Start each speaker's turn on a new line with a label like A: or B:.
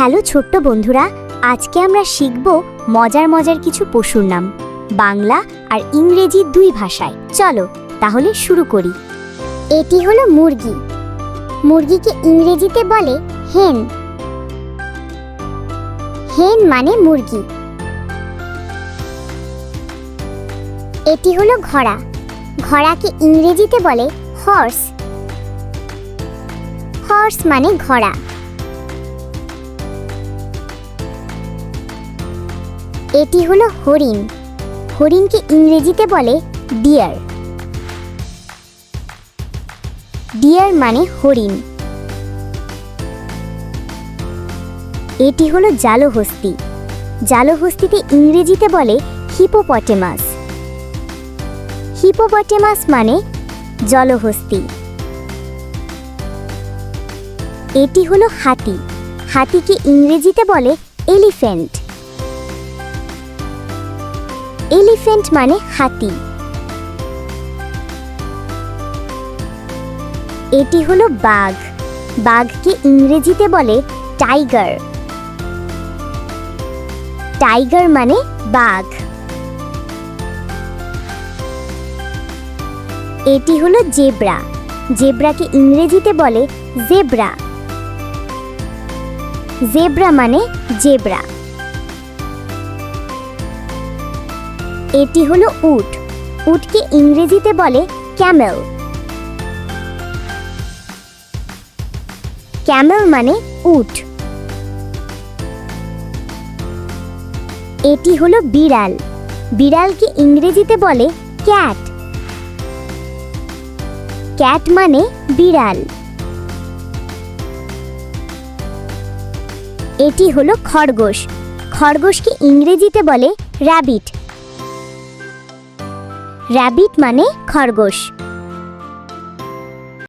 A: Hello ছোট্ট বন্ধুরা, আজকে আমরা শিখব মজার মজার কিছু পশুর নাম, বাংলা আর ইংরেজি দুই ভাষায়। চলো তাহলে শুরু করি। এটি হলো মুরগি। মুরগিকে ইংরেজিতে বলে হেন হেন মানে মুরগি। এটি হলো ঘোড়া। ঘোড়াকে ইংরেজিতে বলে হর্স হর্স মানে ঘোড়া। এটি হলো হরিণ। হরিণকে ইংরেজিতে বলে ডিয়ার। ডিয়ার মানে হরিণ। এটি হলো জালহস্তি জালহস্তিতে ইংরেজিতে বলে হিপোপটেমাস। হিপোপটেমাস মানে জলহস্তি এটি হলো হাতি। হাতিকে ইংরেজিতে বলে এলিফ্যান্ট। এলিফ্যান্ট মানে হাতি। এটি হলো বাঘ। বাঘকে ইংরেজিতে বলে টাইগার। টাইগার মানে বাঘ। এটি হলো জেব্রা। জেব্রাকে ইংরেজিতে বলে জেব্রা। জেব্রা মানে জেব্রা। এটি হলো উট। উটকে ইংরেজিতে বলে ক্যামেল। ক্যামেল মানে উট। এটি হলো বিড়াল। বিড়ালকে ইংরেজিতে বলে ক্যাট। ক্যাট মানে বিড়াল। এটি হলো খরগোশ। খরগোশকে ইংরেজিতে বলে র্যাবিট র্যাবিট মানে খরগোশ।